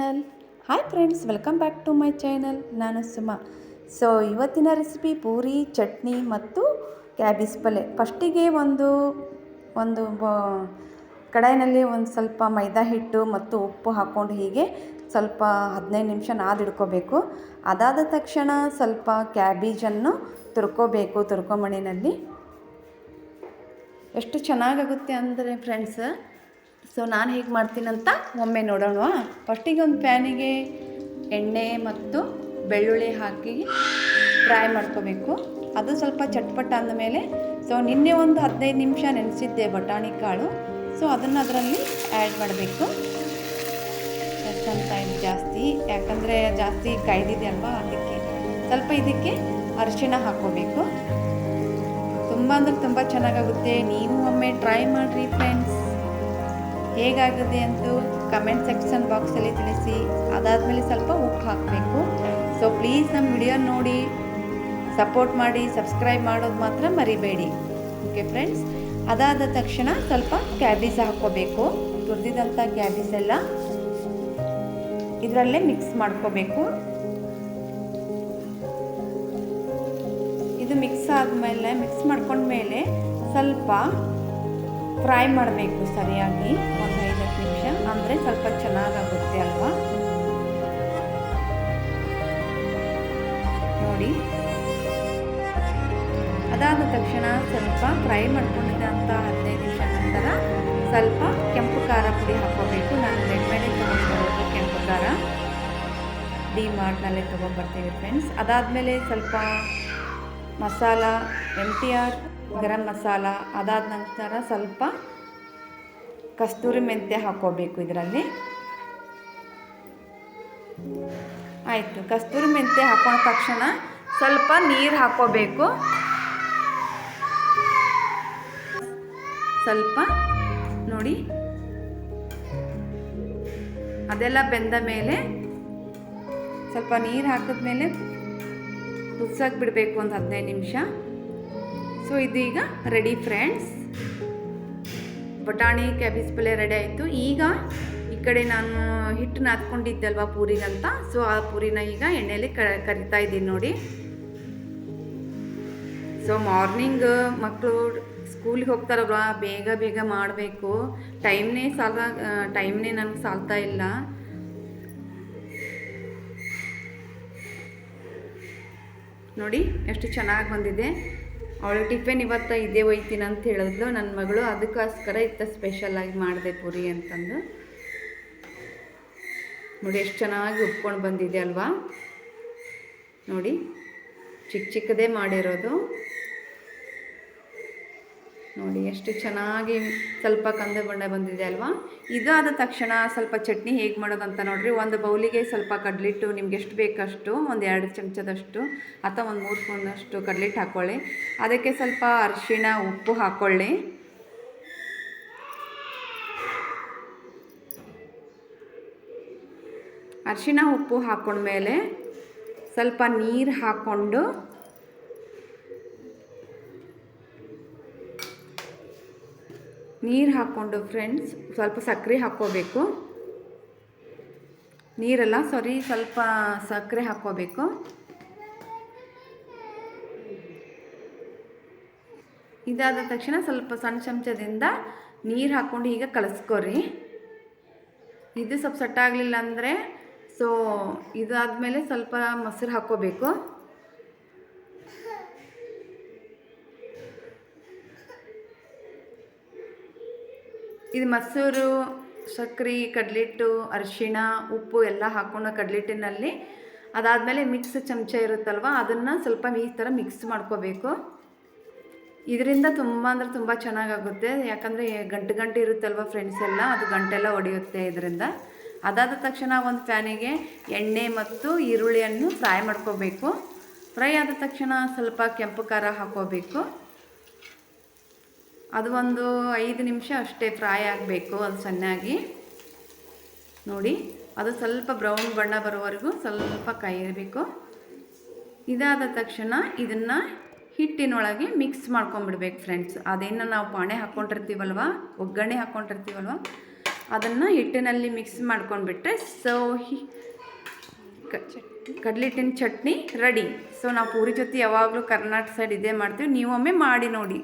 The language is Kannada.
Channel. Hi friends welcome back to my channel ನಾನು ಸುಮಾ. ಸೊ ಇವತ್ತಿನ ರೆಸಿಪಿ ಪೂರಿ, ಚಟ್ನಿ ಮತ್ತು ಕ್ಯಾಬೇಜ್ ಪಲ್ಯ ಫಸ್ಟಿಗೆ ಒಂದು ಒಂದು ಕಡಾಯಿನಲ್ಲಿ ಒಂದು ಸ್ವಲ್ಪ ಮೈದಾ ಹಿಟ್ಟು ಮತ್ತು ಉಪ್ಪು ಹಾಕ್ಕೊಂಡು ಹೀಗೆ ಸ್ವಲ್ಪ ಹದಿನೈದು ನಿಮಿಷ ನಾದಿಡ್ಕೋಬೇಕು. ಅದಾದ ತಕ್ಷಣ ಸ್ವಲ್ಪ ಕ್ಯಾಬೇಜನ್ನು ತುರ್ಕೋಬೇಕು ತುರ್ಕೊಂಬಣಿನಲ್ಲಿ ಎಷ್ಟು ಚೆನ್ನಾಗಾಗುತ್ತೆ ಅಂದರೆ ಫ್ರೆಂಡ್ಸ್ ಸೊ ನಾನು ಹೇಗೆ ಮಾಡ್ತೀನಂತ ಒಮ್ಮೆ ನೋಡೋಣ. ಫಸ್ಟಿಗೆ ಒಂದು ಪ್ಯಾನಿಗೆ ಎಣ್ಣೆ ಮತ್ತು ಬೆಳ್ಳುಳ್ಳಿ ಹಾಕಿ ಫ್ರೈ ಮಾಡ್ಕೋಬೇಕು. ಅದು ಸ್ವಲ್ಪ ಚಟ್ಪಟ ಅಂದಮೇಲೆ ಸೊ ನಿನ್ನೆ ಒಂದು ಹದಿನೈದು ನಿಮಿಷ ನೆನೆಸಿದ್ದೆ ಬಟಾಣಿ ಕಾಳು. ಸೊ ಅದನ್ನು ಅದರಲ್ಲಿ ಆ್ಯಡ್ ಮಾಡಬೇಕು. ಅಂತ ಇದು ಜಾಸ್ತಿ. ಯಾಕಂದರೆ ಜಾಸ್ತಿ ಕಾಯ್ದಿದೆ ಅಲ್ವಾ ಅದಕ್ಕೆ. ಸ್ವಲ್ಪ ಇದಕ್ಕೆ ಅರಿಶಿಣ ಹಾಕ್ಕೋಬೇಕು. ತುಂಬ ಅಂದ್ರೆ ತುಂಬ ಚೆನ್ನಾಗಾಗುತ್ತೆ. ನೀವು ಒಮ್ಮೆ ಟ್ರೈ ಮಾಡಿರಿ ಫ್ರೆಂಡ್ಸ್ ಹೇಗಾಗಿದೆ ಅಂತೂ ಕಮೆಂಟ್ ಸೆಕ್ಷನ್ ಬಾಕ್ಸಲ್ಲಿ ತಿಳಿಸಿ. ಅದಾದಮೇಲೆ ಸ್ವಲ್ಪ ಉಪ್ಪು ಹಾಕಬೇಕು. ಸೊ ಪ್ಲೀಸ್ ನಮ್ಮ ವಿಡಿಯೋ ನೋಡಿ ಸಪೋರ್ಟ್ ಮಾಡಿ ಸಬ್ಸ್ಕ್ರೈಬ್ ಮಾಡೋದು ಮಾತ್ರ ಮರಿಬೇಡಿ. ಓಕೆ ಫ್ರೆಂಡ್ಸ್ ಅದಾದ ತಕ್ಷಣ ಸ್ವಲ್ಪ ಕ್ಯಾಬೇಜ್ ಹಾಕ್ಕೋಬೇಕು. ತುರಿದಿದಂಥ ಕ್ಯಾಬೇಜ್ ಎಲ್ಲ ಇದರಲ್ಲೇ ಮಿಕ್ಸ್ ಮಾಡ್ಕೋಬೇಕು. ಇದು ಮಿಕ್ಸ್ ಆದಮೇಲೆ ಮಿಕ್ಸ್ ಮಾಡ್ಕೊಂಡ್ಮೇಲೆ ಸ್ವಲ್ಪ ಫ್ರೈ ಮಾಡಬೇಕು ಸರಿಯಾಗಿ. ಅದಾದ ತಕ್ಷಣ ಸ್ವಲ್ಪ ಫ್ರೈ ಮಾಡ್ಕೊಂಡಿದ್ದಂಥ ಹದಿನೈದು ನಿಮಿಷ ನಂತರ ಸ್ವಲ್ಪ ಕೆಂಪು ಖಾರ ಪುಡಿ ಹಾಕೋಬೇಕು ನಾನು ರೆಡ್ಮೇಡೆ ತೊಗೊಂಡಿರೋದು ಕೆಂಪು ಖಾರ. ಡಿ ಮಾರ್ಟ್ನಲ್ಲೇ ತೊಗೊಂಡ್ಬರ್ತೀವಿ ಫ್ರೆಂಡ್ಸ್ ಅದಾದಮೇಲೆ ಸ್ವಲ್ಪ masala M T R, garam masala ಅದಾದ ನಂತರ ಸ್ವಲ್ಪ ಕಸ್ತೂರಿ ಮೆಂತ್ಯ ಹಾಕೋಬೇಕು ಇದರಲ್ಲಿ. ಆಯಿತು. ಕಸ್ತೂರಿ ಮೆಂತ್ಯ ಹಾಕೊಂಡ ತಕ್ಷಣ ಸ್ವಲ್ಪ ನೀರು ಹಾಕ್ಕೋಬೇಕು. ಸ್ವಲ್ಪ ನೋಡಿ. ಅದೆಲ್ಲ ಬೆಂದ ಮೇಲೆ ಸ್ವಲ್ಪ ನೀರು ಹಾಕಿದ ಮೇಲೆ ಕುದ್ಸಕ್ಕೆ ಬಿಡಬೇಕು ಒಂದು ಹದಿನೈದು ನಿಮಿಷ. ಸೊ ಇದೀಗ ರೆಡಿ ಫ್ರೆಂಡ್ಸ್ ಬಟಾಣಿ ಕ್ಯಾಬೇಜ್ ಪಲ್ಯ ರೆಡಿ ಆಯಿತು. ಈಗ ಈ ಕಡೆ ನಾನು ಹಿಟ್ಟು ನಾದ್ಕೊಂಡಿದ್ದಲ್ವ ಪೂರಿಗಂತ? ಸೊ ಆ ಪೂರಿನ ಈಗ ಎಣ್ಣೆಯಲ್ಲಿ ಕರಿತಾ ಇದ್ದೀನಿ ನೋಡಿ. ಸೊ ಮಾರ್ನಿಂಗ್ ಮಕ್ಕಳು ಸ್ಕೂಲಿಗೆ ಹೋಗ್ತಾರಲ್ವ, ಬೇಗ ಬೇಗ ಮಾಡಬೇಕು. ಟೈಮ್ನೇ ಸಾಲ ಟೈಮ್ನೇ ನನಗೆ ಸಾಲ್ತಾ ಇಲ್ಲ. ನೋಡಿ, ಎಷ್ಟು ಚೆನ್ನಾಗಿ ಬಂದಿದೆ. ಅವಳು ಟಿಫಿನ್ ಇವತ್ತು ಇದೇ ಒಯ್ತೀನಿ ಅಂತ ಹೇಳಿದ್ಲು. ನನ್ನ ಮಗಳು ಅದಕ್ಕೋಸ್ಕರ ಇತ್ತ ಸ್ಪೆಷಲಾಗಿ ಮಾಡಿದೆ ಪುರಿ ಅಂತಂದು. ನೋಡಿ, ಎಷ್ಟು ಚೆನ್ನಾಗಿ ಉಪ್ಕೊಂಡು ಬಂದಿದೆ ಅಲ್ವಾ. ನೋಡಿ ಚಿಕ್ಕ ಚಿಕ್ಕದೇ ಮಾಡಿರೋದು. ನೋಡಿ, ಎಷ್ಟು ಚೆನ್ನಾಗಿ ಸ್ವಲ್ಪ ಕಂದು ಬಣ್ಣ ಬಂದಿದೆ ಅಲ್ವಾ? ಇದು ಆದ ತಕ್ಷಣ ಸ್ವಲ್ಪ ಚಟ್ನಿ ಹೇಗೆ ಮಾಡೋದು ಅಂತ ನೋಡ್ರಿ. ಒಂದು ಬೌಲಿಗೆ ಸ್ವಲ್ಪ ಕಡ್ಲಿಟ್ಟು ನಿಮ್ಗೆ ಎಷ್ಟು ಬೇಕಷ್ಟು, ಒಂದು ಎರಡು ಚಮಚದಷ್ಟು ಅಥವಾ ಒಂದು ಮೂರು ಸ್ಪೂನಷ್ಟು ಕಡ್ಲಿಟ್ಟು ಹಾಕ್ಕೊಳ್ಳಿ ಅದಕ್ಕೆ ಸ್ವಲ್ಪ ಅರಿಶಿಣ, ಉಪ್ಪು ಹಾಕ್ಕೊಳ್ಳಿ ಅರಿಶಿಣ, ಉಪ್ಪು ಹಾಕ್ಕೊಂಡ್ಮೇಲೆ ಸ್ವಲ್ಪ ನೀರು ಹಾಕ್ಕೊಂಡು ನೀರು ಹಾಕ್ಕೊಂಡು ಫ್ರೆಂಡ್ಸ್ ಸ್ವಲ್ಪ ಸಕ್ಕರೆ ಹಾಕ್ಕೋಬೇಕು. ನೀರೆಲ್ಲ ಸಾರಿ ಸ್ವಲ್ಪ ಸಕ್ಕರೆ ಹಾಕ್ಕೋಬೇಕು. ಇದಾದ ತಕ್ಷಣ ಸ್ವಲ್ಪ ಸಣ್ಣ ಚಮಚದಿಂದ ನೀರು ಹಾಕ್ಕೊಂಡು ಈಗ ಕಲಿಸ್ಕೊರಿ. ಇದು ಸ್ವಲ್ಪ ಸಟ್ಟಾಗಲಿಲ್ಲ ಅಂದರೆ ಸೊ ಇದಾದಮೇಲೆ ಸ್ವಲ್ಪ ಮೊಸರು ಹಾಕ್ಕೋಬೇಕು. ಇದು ಮೊಸರು ಸಕ್ಕರೆ ಕಡ್ಲಿಟ್ಟು, ಅರಿಶಿಣ, ಉಪ್ಪು ಎಲ್ಲ ಹಾಕೊಂಡು ಕಡ್ಲಿಟ್ಟಿನಲ್ಲಿ ಅದಾದಮೇಲೆ ಮಿಕ್ಸ್ ಚಮಚ ಇರುತ್ತಲ್ವ, ಅದನ್ನು ಸ್ವಲ್ಪ ಈ ಥರ ಮಿಕ್ಸ್ ಮಾಡ್ಕೋಬೇಕು. ಇದರಿಂದ ತುಂಬ ಅಂದರೆ ತುಂಬ ಚೆನ್ನಾಗಾಗುತ್ತೆ, ಯಾಕಂದರೆ ಗಂಟು ಗಂಟು ಇರುತ್ತಲ್ವ ಫ್ರೆಂಡ್ಸ್ ಎಲ್ಲ, ಅದು ಗಂಟೆಲ್ಲ ಹೊಡೆಯುತ್ತೆ ಇದರಿಂದ. ಅದಾದ ತಕ್ಷಣ ಒಂದು ಫ್ಯಾನಿಗೆ ಎಣ್ಣೆ ಮತ್ತು ಈರುಳ್ಳಿಯನ್ನು ಫ್ರೈ ಮಾಡ್ಕೋಬೇಕು. ಫ್ರೈ ಆದ ತಕ್ಷಣ ಸ್ವಲ್ಪ ಕೆಂಪು ಖಾರ ಹಾಕೋಬೇಕು. ಅದು ಒಂದು ಐದು ನಿಮಿಷ ಅಷ್ಟೇ ಫ್ರೈ ಆಗಬೇಕು, ಅದು ಚೆನ್ನಾಗಿ ನೋಡಿ, ಅದು ಸ್ವಲ್ಪ ಬ್ರೌನ್ ಬಣ್ಣ ಬರೋವರೆಗೂ ಸ್ವಲ್ಪ ಕಾಯಿರಬೇಕು ಇದಾದ ತಕ್ಷಣ ಇದನ್ನು ಹಿಟ್ಟಿನೊಳಗೆ ಮಿಕ್ಸ್ ಮಾಡ್ಕೊಂಬಿಡ್ಬೇಕು ಫ್ರೆಂಡ್ಸ್. ಅದೇನು ನಾವು ಪಾಣೆ ಹಾಕ್ಕೊಂಡಿರ್ತೀವಲ್ವ, ಒಗ್ಗರಣೆ ಹಾಕ್ಕೊಂಡಿರ್ತೀವಲ್ವ, ಅದನ್ನು ಹಿಟ್ಟಿನಲ್ಲಿ ಮಿಕ್ಸ್ ಮಾಡ್ಕೊಂಡ್ಬಿಟ್ರೆ ಸೊ ಕಡ್ಲೆ ಹಿಟ್ಟಿನ ಚಟ್ನಿ ರೆಡಿ. ಸೊ ನಾವು ಪೂರಿ ಜೊತೆ ಯಾವಾಗಲೂ ಕರ್ನಾಟಕ ಸೈಡ್ ಇದೇ ಮಾಡ್ತೀವಿ, ನೀವೊಮ್ಮೆ ಮಾಡಿ ನೋಡಿ.